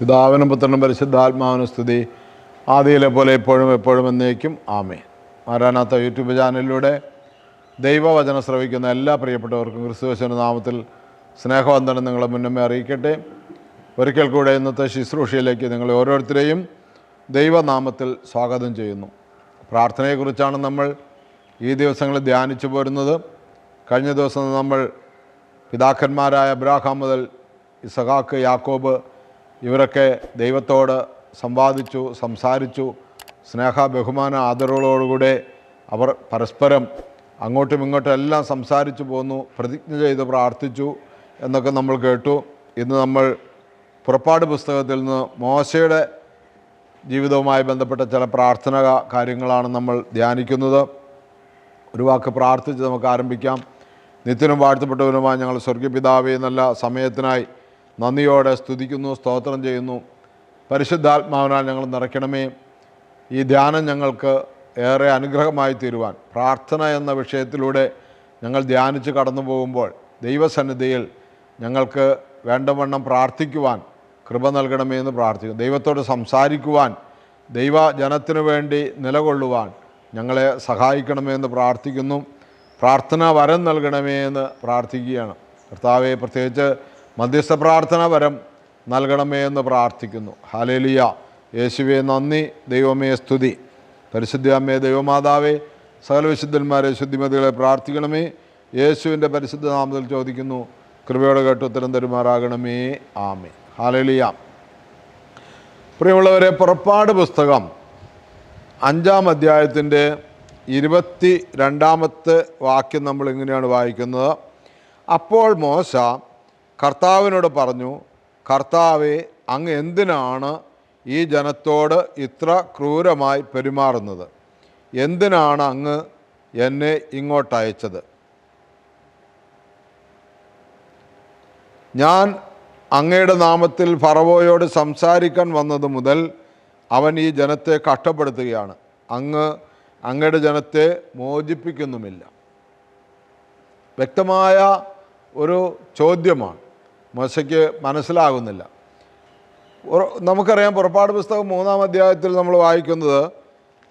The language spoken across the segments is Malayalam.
പിതാവിനും പുത്രനും പരിശുദ്ധാത്മാവിനും സ്തുതി. ആദിയിലെ പോലെ എപ്പോഴും എപ്പോഴും എന്നേക്കും ആമേ മാരാനാത്ത യൂട്യൂബ് ചാനലിലൂടെ ദൈവവചനം ശ്രവിക്കുന്ന എല്ലാ പ്രിയപ്പെട്ടവർക്കും ക്രിസ്തുവശന നാമത്തിൽ സ്നേഹവന്ദനം നിങ്ങളെ മുന്നമേ അറിയിക്കട്ടെ. ഒരിക്കൽ കൂടെ ഇന്നത്തെ ശുശ്രൂഷയിലേക്ക് നിങ്ങളെ ഓരോരുത്തരെയും ദൈവനാമത്തിൽ സ്വാഗതം ചെയ്യുന്നു. പ്രാർത്ഥനയെക്കുറിച്ചാണ് നമ്മൾ ഈ ദിവസങ്ങളിൽ ധ്യാനിച്ചു പോരുന്നത്. കഴിഞ്ഞ ദിവസം നമ്മൾ പിതാക്കന്മാരായ അബ്രാഹാം മുതൽ ഇസഹാക്ക് യാക്കോബ് ഇവരൊക്കെ ദൈവത്തോട് സംവാദിച്ചു സംസാരിച്ചു. സ്നേഹ ബഹുമാന ആദരവുകളോടുകൂടെ അവർ പരസ്പരം അങ്ങോട്ടും ഇങ്ങോട്ടും എല്ലാം സംസാരിച്ചു പോന്നു പ്രതിജ്ഞ ചെയ്ത് പ്രാർത്ഥിച്ചു എന്നൊക്കെ നമ്മൾ കേട്ടു. ഇന്ന് നമ്മൾ പുറപ്പാട് പുസ്തകത്തിൽ നിന്ന് മോശയുടെ ജീവിതവുമായി ബന്ധപ്പെട്ട ചില പ്രാർത്ഥന കാര്യങ്ങളാണ് നമ്മൾ ധ്യാനിക്കുന്നത്. ഒരു വാക്ക് പ്രാർത്ഥിച്ച് നമുക്ക് ആരംഭിക്കാം. നിത്യനും വാഴ്ത്തപ്പെട്ടവനുമായി ഞങ്ങൾ സ്വർഗപിതാവേ നല്ല സമയത്തിനായി നന്ദിയോടെ സ്തുതിക്കുന്നു സ്തോത്രം ചെയ്യുന്നു. പരിശുദ്ധാത്മാവിനാൽ ഞങ്ങൾ നിറയ്ക്കണമേ. ഈ ധ്യാനം ഞങ്ങൾക്ക് ഏറെ അനുഗ്രഹമായി തീരുവാൻ. പ്രാർത്ഥന എന്ന വിഷയത്തിലൂടെ ഞങ്ങൾ ധ്യാനിച്ച് കടന്നു പോകുമ്പോൾ ദൈവസന്നിധിയിൽ ഞങ്ങൾക്ക് വേണ്ടവണ്ണം പ്രാർത്ഥിക്കുവാൻ കൃപ നൽകണമേ എന്ന് പ്രാർത്ഥിക്കുന്നു. ദൈവത്തോട് സംസാരിക്കുവാൻ ദൈവജനത്തിനു വേണ്ടി നിലകൊള്ളുവാൻ ഞങ്ങളെ സഹായിക്കണമേ എന്ന് പ്രാർത്ഥിക്കുന്നു. പ്രാർത്ഥന വരം നൽകണമേ എന്ന് പ്രാർത്ഥിക്കുകയാണ്. കർത്താവെ പ്രത്യേകിച്ച് മധ്യസ്ഥ പ്രാർത്ഥന വരം നൽകണമേ എന്ന് പ്രാർത്ഥിക്കുന്നു. ഹാലേലിയ യേശുവെ നന്ദി. ദൈവമേ സ്തുതി. പരിശുദ്ധ അമ്മേ ദൈവമാതാവേ സകല വിശുദ്ധന്മാരെ ശുദ്ധിമതികളെ പ്രാർത്ഥിക്കണമേ. യേശുവിന്റെ പരിശുദ്ധ നാമത്തിൽ ചോദിക്കുന്നു. കൃപയോടെ കേട്ട് ഉത്തരം തരുമാറാകണമേ. ആമേ ഹാലേലിയ പ്രിയമുള്ളവരെ പുറപ്പാട് പുസ്തകം അഞ്ചാം അധ്യായത്തിന്റെ ഇരുപത്തി രണ്ടാമത്തെ വാക്യം നമ്മൾ ഇങ്ങനെയാണ് വായിക്കുന്നത്. അപ്പോൾ മോശ കർത്താവിനോട് പറഞ്ഞു കർത്താവെ അങ്ങ് എന്തിനാണ് ഈ ജനത്തോട് ഇത്ര ക്രൂരമായി പെരുമാറുന്നത്? എന്തിനാണ് അങ്ങ് എന്നെ ഇങ്ങോട്ടയച്ചത് ഞാൻ അങ്ങയുടെ നാമത്തിൽ ഫറവോയോട് സംസാരിക്കാൻ വന്നത് മുതൽ അവൻ ഈ ജനത്തെ കഷ്ടപ്പെടുത്തുകയാണ്. അങ്ങ് അങ്ങയുടെ ജനത്തെ മോചിപ്പിക്കുന്നുമില്ല. വ്യക്തമായ ഒരു ചോദ്യമാണ്. മോശയ്ക്ക് മനസ്സിലാകുന്നില്ല. നമുക്കറിയാം പുറപ്പാട് പുസ്തകം മൂന്നാം അധ്യായത്തിൽ നമ്മൾ വായിക്കുന്നത്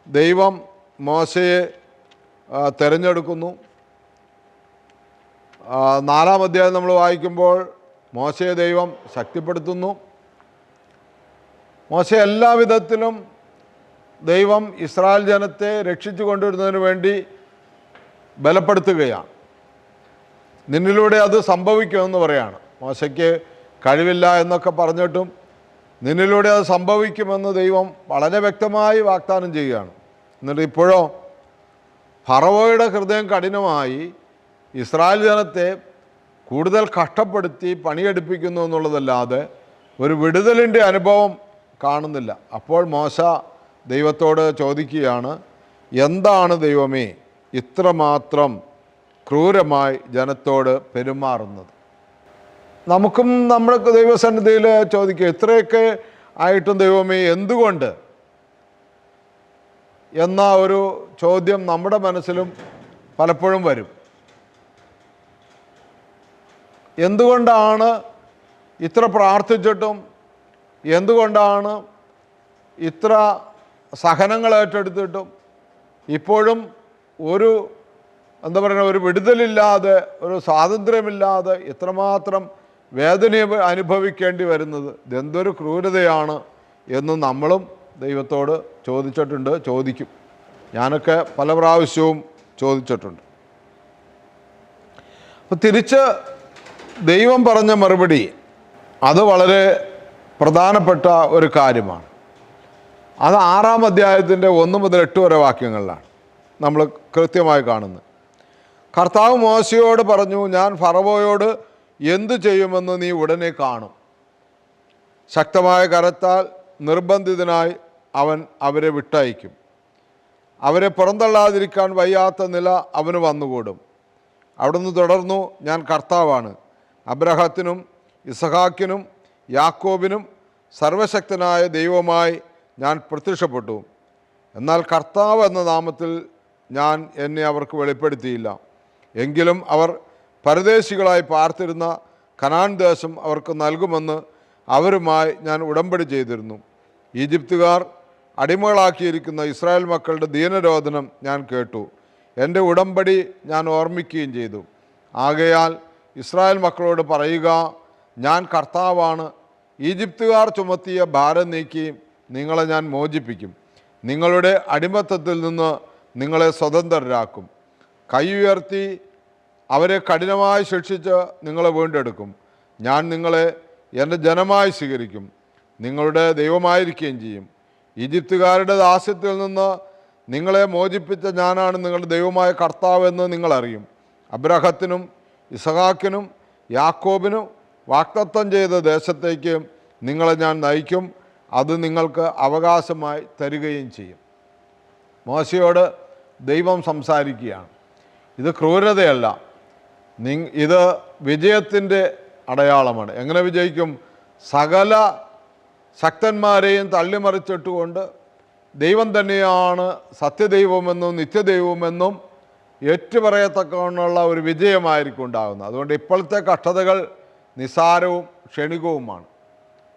ദൈവം മോശയെ തിരഞ്ഞെടുക്കുന്നു. നാലാം അധ്യായം നമ്മൾ വായിക്കുമ്പോൾ മോശയെ ദൈവം ശക്തിപ്പെടുത്തുന്നു. മോശ എല്ലാവിധത്തിലും ദൈവം ഇസ്രായേൽ ജനത്തെ രക്ഷിച്ചു കൊണ്ടുവരുന്നതിന് വേണ്ടി ബലപ്പെടുത്തുകയാണ്. നിന്നിലൂടെ അത് സംഭവിക്കുമെന്ന് പറയാണ്. മോശയ്ക്ക് കഴിവില്ല എന്നൊക്കെ പറഞ്ഞിട്ടും നിന്നിലൂടെ അത് സംഭവിക്കുമെന്ന് ദൈവം വളരെ വ്യക്തമായി വാഗ്ദാനം ചെയ്യുകയാണ്. എന്നിട്ട് ഇപ്പോഴോ ഫറവോയുടെ ഹൃദയം കഠിനമായി ഇസ്രായേൽ ജനത്തെ കൂടുതൽ കഷ്ടപ്പെടുത്തി പണിയെടുപ്പിക്കുന്നു എന്നുള്ളതല്ലാതെ ഒരു വിടുതലിന്റെ അനുഭവം കാണുന്നില്ല. അപ്പോൾ മോശ ദൈവത്തോട് ചോദിക്കുകയാണ് എന്താണ് ദൈവമേ ഇത്രമാത്രം ക്രൂരമായി ജനത്തോട് പെരുമാറുന്നത്? നമുക്കും നമ്മുടെ ദൈവസന്നിധിയിൽ ചോദിക്കുക ഇത്രയൊക്കെ ആയിട്ടും ദൈവമേ എന്തുകൊണ്ട്? എന്ന ഒരു ചോദ്യം നമ്മുടെ മനസ്സിലും പലപ്പോഴും വരും. എന്തുകൊണ്ടാണ് ഇത്ര പ്രാർത്ഥിച്ചിട്ടും എന്തുകൊണ്ടാണ് ഇത്ര സഹനങ്ങൾ ഏറ്റെടുത്തിട്ടും ഇപ്പോഴും ഒരു എന്താ പറയുക ഒരു വിടുതലില്ലാതെ ഒരു സ്വാതന്ത്ര്യമില്ലാതെ ഇത്രമാത്രം വേദന അനുഭവിക്കേണ്ടി വരുന്നത് ഇതെന്തൊരു ക്രൂരതയാണ് എന്ന് നമ്മളും ദൈവത്തോട് ചോദിച്ചിട്ടുണ്ട് ചോദിക്കും. ഞാനൊക്കെ പല പ്രാവശ്യവും ചോദിച്ചിട്ടുണ്ട്. അപ്പോൾ തിരിച്ച് ദൈവം പറഞ്ഞ മറുപടി അത് വളരെ പ്രധാനപ്പെട്ട ഒരു കാര്യമാണ്. അത് ആറാം അധ്യായത്തിന്റെ ഒന്ന് മുതൽ എട്ട് വരെ വാക്യങ്ങളിലാണ് നമ്മൾ കൃത്യമായി കാണുന്നത്. കർത്താവ് മോശയോട് പറഞ്ഞു ഞാൻ ഫറവോയോട് എന്തു ചെയ്യുമെന്ന് നീ ഉടനെ കാണും. ശക്തമായ കരത്താൽ നിർബന്ധിതനായി അവൻ അവരെ വിട്ടയക്കും. അവരെ പുറന്തള്ളാതിരിക്കാൻ വയ്യാത്ത നില അവന് വന്നുകൂടും. അവിടുന്ന് തുടർന്നു ഞാൻ കർത്താവാണ്. അബ്രഹത്തിനും ഇസഹാക്കിനും യാക്കോബിനും സർവശക്തനായ ദൈവമായി ഞാൻ പ്രത്യക്ഷപ്പെട്ടു. എന്നാൽ കർത്താവ് എന്ന നാമത്തിൽ ഞാൻ എന്നെ അവർക്ക് വെളിപ്പെടുത്തിയില്ല. എങ്കിലും അവർ പരദേശികളായി പാർത്തിരുന്ന കനാൻ ദേശം അവർക്ക് നൽകുമെന്ന് അവരുമായി ഞാൻ ഉടമ്പടി ചെയ്തിരുന്നു. ഈജിപ്തുകാർ അടിമകളാക്കിയിരിക്കുന്ന ഇസ്രായേൽ മക്കളുടെ ദീനരോധനം ഞാൻ കേട്ടു. എന്റെ ഉടമ്പടി ഞാൻ ഓർമ്മിക്കുകയും ചെയ്തു. ആകയാൽ ഇസ്രായേൽ മക്കളോട് പറയുക ഞാൻ കർത്താവാണ്. ഈജിപ്തുകാർ ചുമത്തിയ ഭാരം നീക്കി നിങ്ങളെ ഞാൻ മോചിപ്പിക്കും. നിങ്ങളുടെ അടിമത്തത്തിൽ നിന്ന് നിങ്ങളെ സ്വതന്ത്രരാക്കും. കൈ ഉയർത്തി അവരെ കഠിനമായി ശിക്ഷിച്ച് നിങ്ങളെ വീണ്ടെടുക്കും. ഞാൻ നിങ്ങളെ എന്റെ ജനമായി സ്വീകരിക്കും. നിങ്ങളുടെ ദൈവമായിരിക്കുകയും ചെയ്യും. ഈജിപ്തുകാരുടെ ദാസ്യത്തിൽ നിന്ന് നിങ്ങളെ മോചിപ്പിച്ച ഞാനാണ് നിങ്ങളുടെ ദൈവമായ കർത്താവെന്ന് നിങ്ങളറിയും. അബ്രഹത്തിനും ഇസഹാക്കിനും യാക്കോബിനും വാക്തത്വം ചെയ്ത ദേശത്തേക്ക് നിങ്ങളെ ഞാൻ നയിക്കും. അത് നിങ്ങൾക്ക് അവകാശമായി തരികയും ചെയ്യും. മോശയോട് ദൈവം സംസാരിക്കുകയാണ്. ഇത് ക്രൂരതയല്ല. ഇത് വിജയത്തിന്റെ അടയാളമാണ്. എങ്ങനെ വിജയിക്കും? സകല ശക്തന്മാരെയും തള്ളിമറിച്ചിട്ടുകൊണ്ട് ദൈവം തന്നെയാണ് സത്യദൈവമെന്നും നിത്യദൈവമെന്നും ഏറ്റുപറയത്തക്കുള്ള ഒരു വിജയമായിരിക്കും ഉണ്ടാകുന്നത്. അതുകൊണ്ട് ഇപ്പോഴത്തെ കഷ്ടതകൾ നിസാരവും ക്ഷണികവുമാണ്.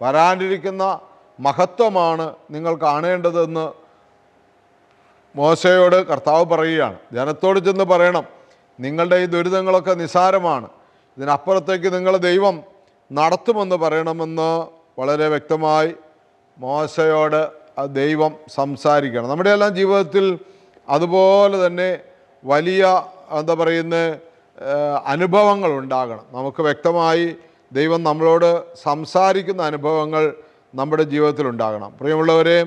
വരാനിരിക്കുന്ന മഹത്വമാണ് നിങ്ങൾ കാണേണ്ടതെന്ന് മോശയോട് കർത്താവ് പറയുകയാണ്. ജനത്തോട് ചെന്ന് പറയണം. നിങ്ങളുടെ ഈ ദുരിതങ്ങളൊക്കെ നിസാരമാണ്. ഇതിനപ്പുറത്തേക്ക് നിങ്ങളെ ദൈവം നടത്തുമെന്ന് പറയണമെന്ന് വളരെ വ്യക്തമായി മോശയോട് ആ ദൈവം സംസാരിക്കണം. നമ്മുടെ എല്ലാം ജീവിതത്തിൽ അതുപോലെ തന്നെ വലിയ എന്താ പറയുന്ന അനുഭവങ്ങൾ ഉണ്ടാകണം. നമുക്ക് വ്യക്തമായി ദൈവം നമ്മളോട് സംസാരിക്കുന്ന അനുഭവങ്ങൾ നമ്മുടെ ജീവിതത്തിൽ ഉണ്ടാകണം. പ്രിയമുള്ളവരെ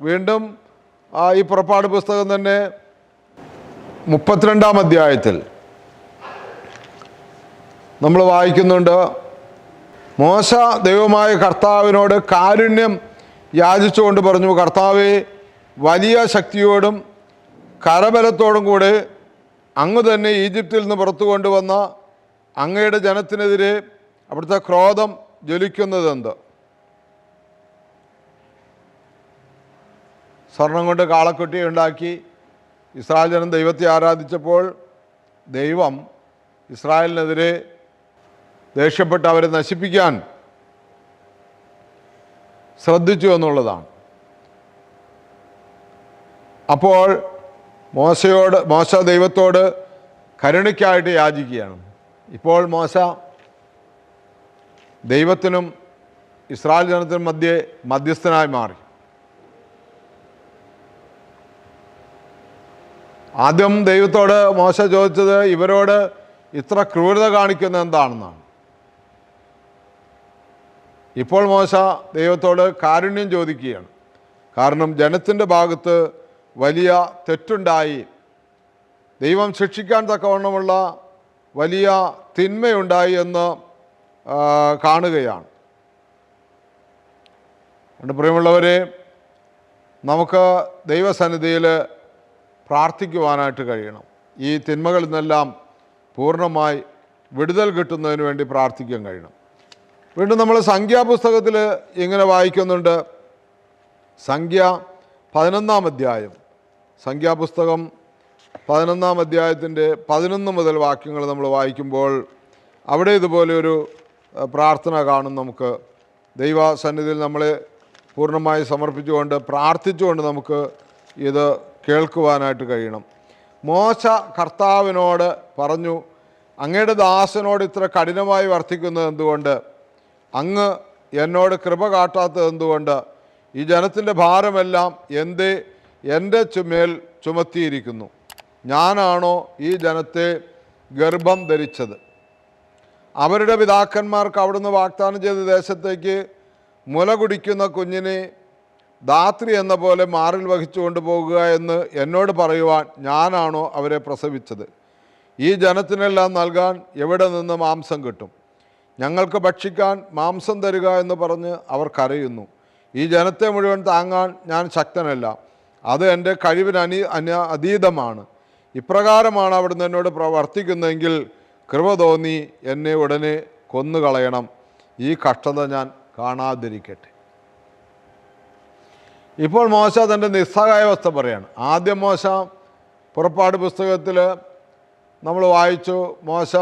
വീണ്ടും ഈ പുറപ്പാട് പുസ്തകം തന്നെ മുപ്പത്തിരണ്ടാം അധ്യായത്തിൽ നമ്മൾ വായിക്കുന്നുണ്ട് മോശ ദൈവമായ കർത്താവിനോട് കാരുണ്യം യാചിച്ചുകൊണ്ട് പറഞ്ഞു കർത്താവെ വലിയ ശക്തിയോടും കരബലത്തോടും കൂടെ അങ്ങ് തന്നെ ഈജിപ്തിൽ നിന്ന് പുറത്തു കൊണ്ടുവന്ന അങ്ങയുടെ ജനത്തിനെതിരെ അവിടുത്തെ ക്രോധം ജ്വലിക്കുന്നതെന്ത്? സ്വർണം കൊണ്ട് കാളക്കുട്ടി ഉണ്ടാക്കി ഇസ്രായേൽ ജനം ദൈവത്തെ ആരാധിച്ചപ്പോൾ ദൈവം ഇസ്രായേലിനെതിരെ ദേഷ്യപ്പെട്ട് അവരെ നശിപ്പിക്കാൻ ശ്രദ്ധിച്ചു എന്നുള്ളതാണ്. അപ്പോൾ മോശയോട് മോശ ദൈവത്തോട് കരുണയ്ക്കായിട്ട് യാചിക്കുകയാണ്. ഇപ്പോൾ മോശ ദൈവത്തിനും ഇസ്രായേൽ ജനത്തിനും മധ്യേ മധ്യസ്ഥനായി മാറി. ആദ്യം ദൈവത്തോട് മോശ ചോദിച്ചത് ഇവരോട് ഇത്ര ക്രൂരത കാണിക്കുന്നത് എന്താണെന്നാണ്. ഇപ്പോൾ മോശ ദൈവത്തോട് കാരുണ്യം ചോദിക്കുകയാണ്. കാരണം ജനത്തിന്റെ ഭാഗത്ത് വലിയ തെറ്റുണ്ടായി. ദൈവം ശിക്ഷിക്കാൻ തക്കവണ്ണമുള്ള വലിയ തിന്മയുണ്ടായി എന്ന് കാണുകയാണ്. പ്രിയമുള്ളവരെ നമുക്ക് ദൈവസന്നിധിയിൽ പ്രാർത്ഥിക്കുവാനായിട്ട് കഴിയണം. ഈ തിന്മകളിൽ നിന്നെല്ലാം പൂർണമായി വിടുതൽ കിട്ടുന്നതിന് വേണ്ടി പ്രാർത്ഥിക്കാൻ കഴിയണം. വീണ്ടും നമ്മൾ സംഖ്യാപുസ്തകത്തിൽ ഇങ്ങനെ വായിക്കുന്നുണ്ട്. സംഖ്യ പതിനൊന്നാം അധ്യായം. സംഖ്യാപുസ്തകം പതിനൊന്നാം അധ്യായത്തിന്റെ പതിനൊന്ന് മുതൽ വാക്യങ്ങൾ നമ്മൾ വായിക്കുമ്പോൾ അവിടെ ഇതുപോലെ ഒരു പ്രാർത്ഥന കാണും നമുക്ക്. ദൈവസന്നിധിയിൽ നമ്മളെ പൂർണമായി സമർപ്പിച്ചുകൊണ്ട് പ്രാർത്ഥിച്ചുകൊണ്ട് നമുക്ക് ഇത് കേൾക്കുവാനായിട്ട് കഴിയണം. മോശ കർത്താവിനോട് പറഞ്ഞു അങ്ങയുടെ ദാസനോട് ഇത്ര കഠിനമായി വർത്തിക്കുന്നത് എന്തുകൊണ്ട്? അങ്ങ് എന്നോട് കൃപ കാട്ടാത്തത് എന്തുകൊണ്ട്? ഈ ജനത്തിന്റെ ഭാരമെല്ലാം എന്തേ എന്റെ ചുമേൽ ചുമത്തിയിരിക്കുന്നു. ഞാനാണോ ഈ ജനത്തെ ഗർഭം ധരിച്ചത്? അവരുടെ പിതാക്കന്മാർക്ക് അവിടുന്ന് വാഗ്ദാനം ചെയ്ത ദേശത്തേക്ക് മുല കുടിക്കുന്ന കുഞ്ഞിനെ ധാത്രി എന്ന പോലെ മാറിൽ വഹിച്ചു കൊണ്ടുപോകുക എന്ന് എന്നോട് പറയുവാൻ ഞാനാണോ അവരെ പ്രസവിച്ചത്? ഈ ജനത്തിനെല്ലാം നൽകാൻ എവിടെ നിന്ന് മാംസം കിട്ടും? ഞങ്ങൾക്ക് ഭക്ഷിക്കാൻ മാംസം തരിക എന്ന് പറഞ്ഞ് അവർ കരയുന്നു. ഈ ജനത്തെ മുഴുവൻ താങ്ങാൻ ഞാൻ ശക്തനല്ല. അത് എന്റെ കഴിവിന് അനി അന അതീതമാണ്. ഇപ്രകാരമാണ് അവിടുന്ന് എന്നോട് പ്രവർത്തിക്കുന്നതെങ്കിൽ കൃപ തോന്നി എന്നെ ഉടനെ കൊന്നുകളയണം. ഈ കഷ്ടത ഞാൻ കാണാതിരിക്കട്ടെ. ഇപ്പോൾ മോശ തന്റെ നിസ്സഹായാവസ്ഥ പറയാണ്. ആദ്യം മോശ പുറപ്പാട് പുസ്തകത്തിൽ നമ്മൾ വായിച്ചു മോശ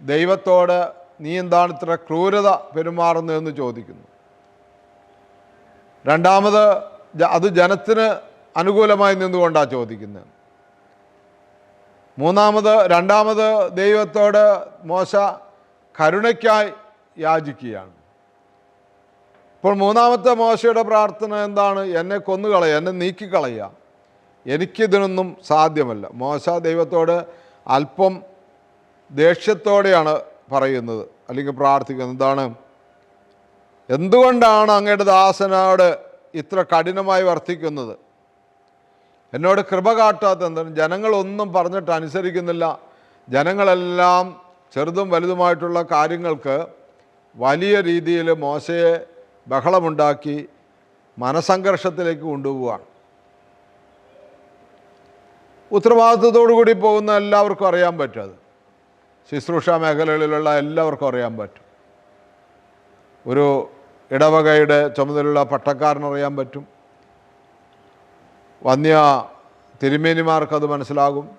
ദൈവത്തോട് നീ എന്താണ് ഇത്ര ക്രൂരത പെരുമാറുന്നതെന്ന് ചോദിക്കുന്നു. രണ്ടാമത് അത് ജനത്തിന് അനുകൂലമായി നിന്നുകൊണ്ടാണ് ചോദിക്കുന്നത് മൂന്നാമത് രണ്ടാമത് ദൈവത്തോട് മോശ കരുണയ്ക്കായി യാചിക്കുകയാണ്. ഇപ്പോൾ മൂന്നാമത്തെ മോശയുടെ പ്രാർത്ഥന എന്താണ്? എന്നെ കൊന്നുകളയുക എന്നെ നീക്കിക്കളയുക എനിക്കിതിനൊന്നും സാധ്യമല്ല. മോശ ദൈവത്തോട് അല്പം ദേഷ്യത്തോടെയാണ് പറയുന്നത് അല്ലെങ്കിൽ പ്രാർത്ഥിക്കുന്നത്. എന്താണ്? എന്തുകൊണ്ടാണ് അങ്ങയുടെ ദാസനോട് ഇത്ര കഠിനമായി വർത്തിക്കുന്നത്? എന്നോട് കൃപ കാട്ടാത്ത എന്താണ്? ജനങ്ങളൊന്നും പറഞ്ഞിട്ട് അനുസരിക്കുന്നില്ല. ജനങ്ങളെല്ലാം ചെറുതും വലുതുമായിട്ടുള്ള കാര്യങ്ങൾക്ക് വലിയ രീതിയിൽ മോശയെ ബഹളമുണ്ടാക്കി മനസംഘർഷത്തിലേക്ക് കൊണ്ടുപോവുകയാണ് ഉത്തരവാദിത്വത്തോടു കൂടി പോകുന്ന എല്ലാവർക്കും അറിയാൻ പറ്റും അത്. ശുശ്രൂഷ മേഖലകളിലുള്ള എല്ലാവർക്കും അറിയാൻ പറ്റും. ഒരു ഇടവകയുടെ ചുമതലയുള്ള പട്ടക്കാരനറിയാൻ പറ്റും. വന്യ തിരുമേനിമാർക്കത് മനസ്സിലാകും.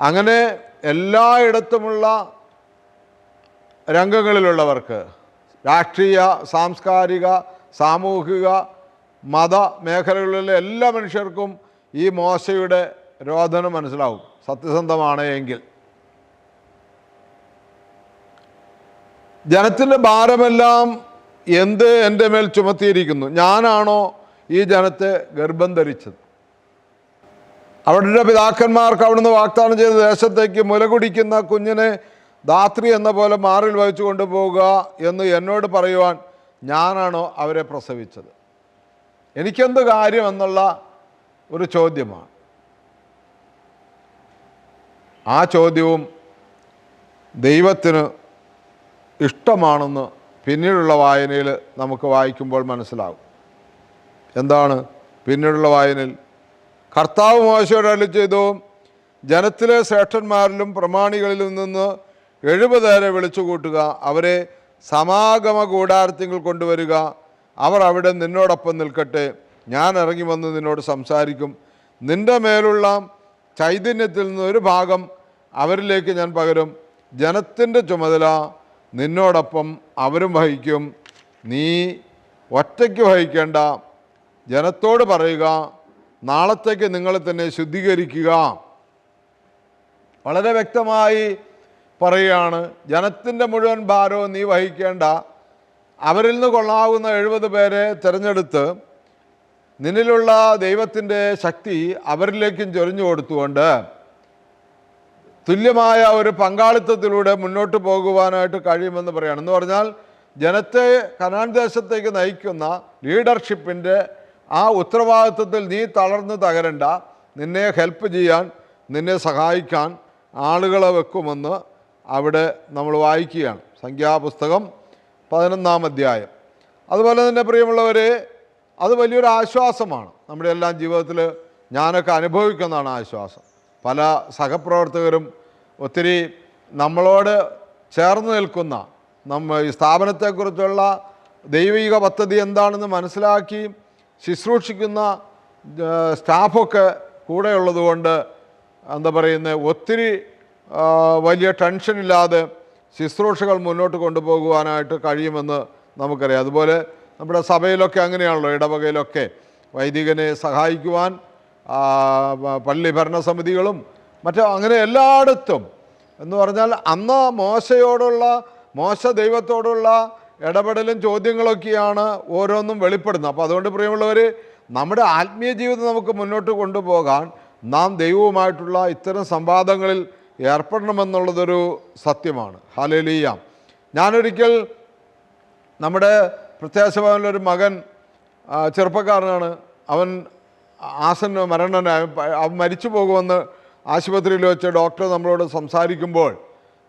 അങ്ങനെ എല്ലായിടത്തുമുള്ള രംഗങ്ങളിലുള്ളവർക്ക് രാഷ്ട്രീയ സാംസ്കാരിക സാമൂഹിക മത മേഖലകളിലെ എല്ലാ മനുഷ്യർക്കും ഈ മോശയുടെ രോധനം മനസ്സിലാവും. സത്യസന്ധമാണ് എങ്കിൽ. ജനത്തിന്റെ ഭാരമെല്ലാം എന്ത് എന്റെ മേൽ ചുമത്തിയിരിക്കുന്നു? ഞാനാണോ ഈ ജനത്തെ ഗർഭം ധരിച്ചത്? അവരുടെ പിതാക്കന്മാർക്ക് അവിടുന്ന് വാഗ്ദാനം ചെയ്ത ദേശത്തേക്ക് മുലകുടിക്കുന്ന കുഞ്ഞിനെ ധാത്രി എന്ന പോലെ മാറിൽ വഹിച്ചു കൊണ്ടുപോവുക എന്ന് എന്നോട് പറയുവാൻ ഞാനാണോ അവരെ പ്രസവിച്ചത്? എനിക്കെന്ത് കാര്യം എന്നുള്ള ഒരു ചോദ്യമാണ്. ആ ചോദ്യവും ദൈവത്തിന് ഇഷ്ടമാണെന്ന് പിന്നീടുള്ള വായനയിൽ നമുക്ക് വായിക്കുമ്പോൾ മനസ്സിലാകും. എന്താണ്? പിന്നീടുള്ള വായനയിൽ കർത്താവ് മോശയോട് ചെയ്തു ജനത്തിലെ ശ്രേഷ്ഠന്മാരിലും പ്രമാണികളിലും നിന്ന് എഴുപതേരെ വിളിച്ചു കൂട്ടുക അവരെ സമാഗമ കൂടാരത്തിങ്കിൽ കൊണ്ടുവരിക. അവർ അവിടെ നിന്നോടൊപ്പം നിൽക്കട്ടെ. ഞാൻ ഇറങ്ങി വന്ന് നിന്നോട് സംസാരിക്കും. നിന്റെ മേലുള്ള ചൈതന്യത്തിൽ നിന്ന് ഒരു ഭാഗം അവരിലേക്ക് ഞാൻ പകരും. ജനത്തിന്റെ ചുമതല നിന്നോടൊപ്പം അവരും വഹിക്കും. നീ ഒറ്റയ്ക്ക് വഹിക്കേണ്ട. ജനത്തോട് പറയുക. നാളത്തേക്ക് നിങ്ങളെ തന്നെ ശുദ്ധീകരിക്കുക. വളരെ വ്യക്തമായി പറയുകയാണ് ജനത്തിന്റെ മുഴുവൻ ഭാരവും നീ വഹിക്കേണ്ട. അവരിൽ നിന്ന് കൊള്ളാവുന്ന എഴുപത് പേരെ തിരഞ്ഞെടുത്ത് നിന്നിലുള്ള ദൈവത്തിന്റെ ശക്തി അവരിലേക്കും ചൊരിഞ്ഞു കൊടുത്തുകൊണ്ട് തുല്യമായ ഒരു പങ്കാളിത്തത്തിലൂടെ മുന്നോട്ട് പോകുവാനായിട്ട് കഴിയുമെന്ന് പറയാണ് എന്ന് പറഞ്ഞാൽ ജനത്തെ കനാൻ ദേശത്തേക്ക് നയിക്കുന്ന ലീഡർഷിപ്പിന്റെ ആ ഉത്തരവാദിത്വത്തിൽ നീ തളർന്ന് തകരണ്ട. നിന്നെ ഹെൽപ്പ് ചെയ്യാൻ നിന്നെ സഹായിക്കാൻ ആളുകളെ വെക്കുമെന്ന് അവിടെ നമ്മൾ വായിക്കുകയാണ്. സംഖ്യാപുസ്തകം പതിനൊന്നാം അധ്യായം. അതുപോലെ തന്നെ പ്രിയമുള്ളവരെ അത് വലിയൊരു ആശ്വാസമാണ്. നമ്മുടെ എല്ലാം ജീവിതത്തിൽ ഞാനൊക്കെ അനുഭവിക്കുന്നതാണ് ആശ്വാസം. പല സഹപ്രവർത്തകരും ഒത്തിരി നമ്മളോട് ചേർന്ന് നിൽക്കുന്ന നമ്മ ഈ സ്ഥാപനത്തെക്കുറിച്ചുള്ള ദൈവിക പദ്ധതി എന്താണെന്ന് മനസ്സിലാക്കി ശുശ്രൂഷിക്കുന്ന സ്റ്റാഫൊക്കെ കൂടെയുള്ളതുകൊണ്ട് എന്താ പറയുന്നത് ഒത്തിരി വലിയ ടെൻഷനില്ലാതെ ശുശ്രൂഷകൾ മുന്നോട്ട് കൊണ്ടുപോകുവാനായിട്ട് കഴിയുമെന്ന് നമുക്കറിയാം. അതുപോലെ നമ്മുടെ സഭയിലൊക്കെ അങ്ങനെയാണല്ലോ ഇടവകയിലൊക്കെ വൈദികനെ സഹായിക്കുവാൻ പള്ളി ഭരണസമിതികളും മറ്റു അങ്ങനെ എല്ലായിടത്തും എന്ന് പറഞ്ഞാൽ അന്ന് മോശയോടുള്ള മോശ ദൈവത്തോടുള്ള ഇടപെടലും ചോദ്യങ്ങളൊക്കെയാണ് ഓരോന്നും വെളിപ്പെടുന്നത്. അപ്പോൾ അതുകൊണ്ട് പ്രിയമുള്ളവർ നമ്മുടെ ആത്മീയ ജീവിതം നമുക്ക് മുന്നോട്ട് കൊണ്ടുപോകാൻ നാം ദൈവവുമായിട്ടുള്ള ഇത്തരം സംവാദങ്ങളിൽ ഏർപ്പെടണമെന്നുള്ളതൊരു സത്യമാണ്. ഹാലേലിയ ഞാനൊരിക്കൽ നമ്മുടെ പ്രത്യാശഭവനിലൊരു മകൻ ചെറുപ്പക്കാരനാണ്. അവൻ ആസന്ന മരണനായ അവൻ മരിച്ചു പോകുമെന്ന് ആശുപത്രിയിൽ വെച്ച് ഡോക്ടർ നമ്മളോട് സംസാരിക്കുമ്പോൾ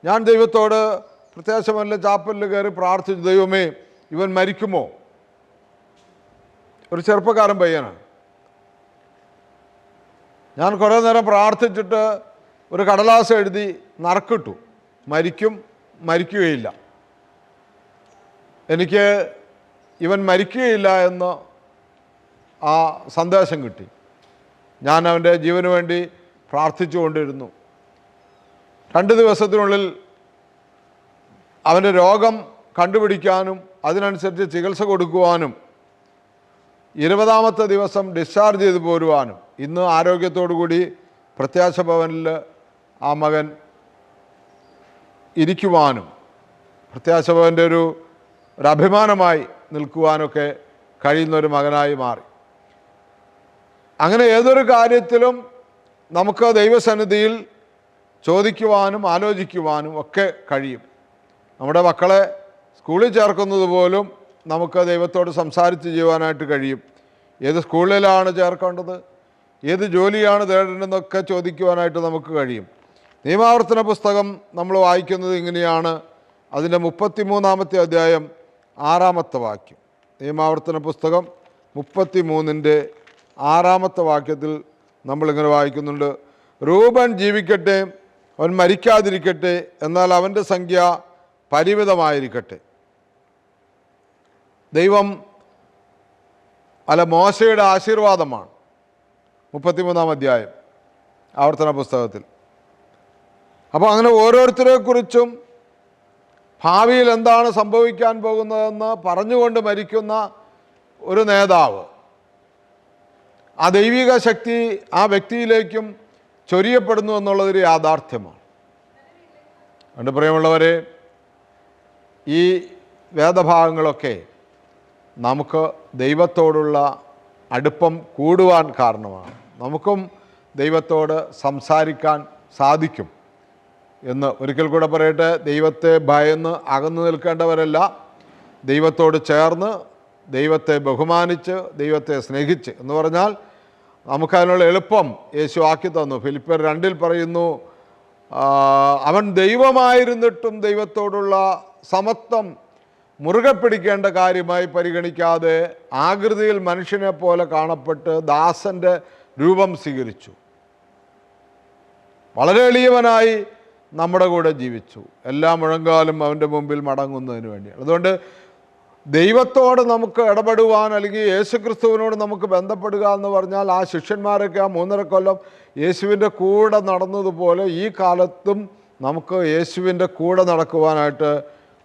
ഞാൻ ദൈവത്തോട് പ്രത്യാശഭവനിലെ ചാപ്പലിൽ കയറി പ്രാർത്ഥിച്ചു ദൈവമേ ഇവൻ മരിക്കുമോ? ഒരു ചെറുപ്പക്കാരൻ പയ്യനാണ്. ഞാൻ കുറേ നേരം പ്രാർത്ഥിച്ചിട്ട് ഒരു കടലാസ് എഴുതി നറുക്കിട്ടു. മരിക്കും മരിക്കുകയില്ല. എനിക്ക് ഇവൻ മരിക്കുകയില്ല എന്ന് ആ സന്ദേശം കിട്ടി. ഞാൻ അവന്റെ ജീവന് വേണ്ടി പ്രാർത്ഥിച്ചുകൊണ്ടിരുന്നു രണ്ട് ദിവസത്തിനുള്ളിൽ അവന്റെ രോഗം കണ്ടുപിടിക്കാനും അതിനനുസരിച്ച് ചികിത്സ കൊടുക്കുവാനും ഇരുപതാമത്തെ ദിവസം ഡിസ്ചാർജ് ചെയ്തു പോരുവാനും ഇന്ന് ആരോഗ്യത്തോടു കൂടി പ്രത്യാശ ഭവനിൽ ആ മകൻ ഇരിക്കുവാനും പ്രത്യാശ ഭവന്റെ ഒരു ഒരു അഭിമാനമായി നിൽക്കുവാനൊക്കെ കഴിയുന്ന ഒരു മകനായി മാറി. അങ്ങനെ ഏതൊരു കാര്യത്തിലും നമുക്ക് ദൈവസന്നിധിയിൽ ചോദിക്കുവാനും ആലോചിക്കുവാനും ഒക്കെ കഴിയും. നമ്മുടെ മക്കളെ സ്കൂളിൽ ചേർക്കുന്നത് പോലും നമുക്ക് ദൈവത്തോട് സംസാരിച്ച് ചെയ്യുവാനായിട്ട് കഴിയും. ഏത് സ്കൂളിലാണ് ചേർക്കേണ്ടത്? ഏത് ജോലിയാണ് തേടേണ്ടതെന്നൊക്കെ ചോദിക്കുവാനായിട്ട് നമുക്ക് കഴിയും. നിയമാവർത്തന പുസ്തകം നമ്മൾ വായിക്കുന്നത് ഇങ്ങനെയാണ്. അതിന്റെ മുപ്പത്തി മൂന്നാമത്തെ അധ്യായം ആറാമത്തെ വാക്യം. നിയമാവർത്തന പുസ്തകം മുപ്പത്തി മൂന്നിന്റെ ആറാമത്തെ വാക്യത്തിൽ നമ്മളിങ്ങനെ വായിക്കുന്നുണ്ട്. രൂപൻ ജീവിക്കട്ടെ അവൻ മരിക്കാതിരിക്കട്ടെ എന്നാൽ അവന്റെ സംഖ്യ പരിമിതമായിരിക്കട്ടെ. ദൈവം അല്ല മോശയുടെ ആശീർവാദമാണ്. മുപ്പത്തിമൂന്നാം അധ്യായം ആവർത്തന പുസ്തകത്തിൽ. അപ്പോൾ അങ്ങനെ ഓരോരുത്തരെ കുറിച്ചും ഭാവിയിൽ എന്താണ് സംഭവിക്കാൻ പോകുന്നതെന്ന് പറഞ്ഞുകൊണ്ട് മരിക്കുന്ന ഒരു നേതാവ്. ആ ദൈവിക ശക്തി ആ വ്യക്തിയിലേക്കും ചൊരിയപ്പെടുന്നു എന്നുള്ളതൊരു യാഥാർത്ഥ്യമാണ്. അതുകൊണ്ട് പ്രിയമുള്ളവരെ ഈ വേദഭാഗങ്ങളൊക്കെ നമുക്ക് ദൈവത്തോടുള്ള അടുപ്പം കൂടുവാൻ കാരണമാണ്. നമുക്കും ദൈവത്തോട് സംസാരിക്കാൻ സാധിക്കും. എന്ന് ഒരിക്കൽ കൂടെ പറയട്ടെ ദൈവത്തെ ഭയന്ന് അകന്നു നിൽക്കേണ്ടവരല്ല. ദൈവത്തോട് ചേർന്ന് ദൈവത്തെ ബഹുമാനിച്ച് ദൈവത്തെ സ്നേഹിച്ച് എന്ന് പറഞ്ഞാൽ നമുക്കതിനുള്ള എളുപ്പം യേശു ആക്കി തന്നു. ഫിലിപ്പർ രണ്ടിൽ പറയുന്നു അവൻ ദൈവമായിരുന്നിട്ടും ദൈവത്തോടുള്ള സമത്വം മുറുകെ പിടിക്കേണ്ട കാര്യമായി പരിഗണിക്കാതെ ആകൃതിയിൽ മനുഷ്യനെ പോലെ കാണപ്പെട്ട് ദാസന്റെ രൂപം സ്വീകരിച്ചു. വളരെ എളിയവനായി നമ്മുടെ കൂടെ ജീവിച്ചു. എല്ലാ മുഴങ്കാലും അവന്റെ മുമ്പിൽ മടങ്ങുന്നതിന് വേണ്ടിയാണ്. അതുകൊണ്ട് ദൈവത്തോട് നമുക്ക് ഇടപെടുവാൻ അല്ലെങ്കിൽ യേശുക്രിസ്തുവിനോട് നമുക്ക് ബന്ധപ്പെടുക എന്ന് പറഞ്ഞാൽ ആ ശിഷ്യന്മാരൊക്കെ ആ മൂന്നര കൊല്ലം യേശുവിന്റെ കൂടെ നടന്നതുപോലെ ഈ കാലത്തും നമുക്ക് യേശുവിന്റെ കൂടെ നടക്കുവാനായിട്ട്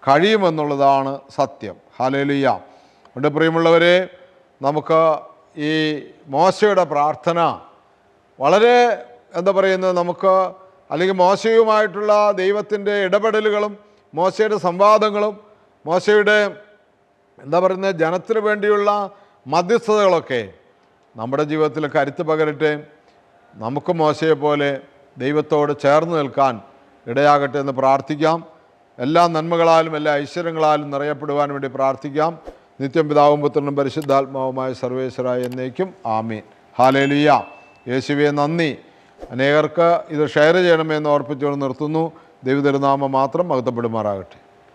കഴിയുമെന്നുള്ളതാണ് സത്യം. ഹലലിയ അതുകൊണ്ട് പ്രിയമുള്ളവരെ നമുക്ക് ഈ മോശയുടെ പ്രാർത്ഥന വളരെ എന്താ പറയുന്നത് നമുക്ക് അല്ലെങ്കിൽ മോശയുമായിട്ടുള്ള ദൈവത്തിന്റെ ഇടപെടലുകളും മോശയുടെ സംവാദങ്ങളും മോശയുടെ എന്താ പറയുന്നത് ജനത്തിന് വേണ്ടിയുള്ള മധ്യസ്ഥതകളൊക്കെ നമ്മുടെ ജീവിതത്തിൽ കരുത്ത് പകരട്ടെ നമുക്ക് മോശയെ പോലെ ദൈവത്തോട് ചേർന്ന് നിൽക്കാൻ ഇടയാകട്ടെ എന്ന് പ്രാർത്ഥിക്കാം. എല്ലാ നന്മകളാലും എല്ലാ ഐശ്വര്യങ്ങളാലും നിറയപ്പെടുവാൻ വേണ്ടി പ്രാർത്ഥിക്കാം. നിത്യം പിതാവും പുത്രനും പരിശുദ്ധാത്മാവുമായ സർവേശ്വരായ എന്നേക്കും ആമീൻ. ഹാലേലിയ. യേശുവെ നന്ദി. അനേകർക്ക് ഇത് ഷെയർ ചെയ്യണമെന്ന് ഓർപ്പിച്ചുകൊണ്ട് നിർത്തുന്നു. ദൈവതിരുനാമം മാത്രം മഹത്വപ്പെടുമാറാകട്ടെ.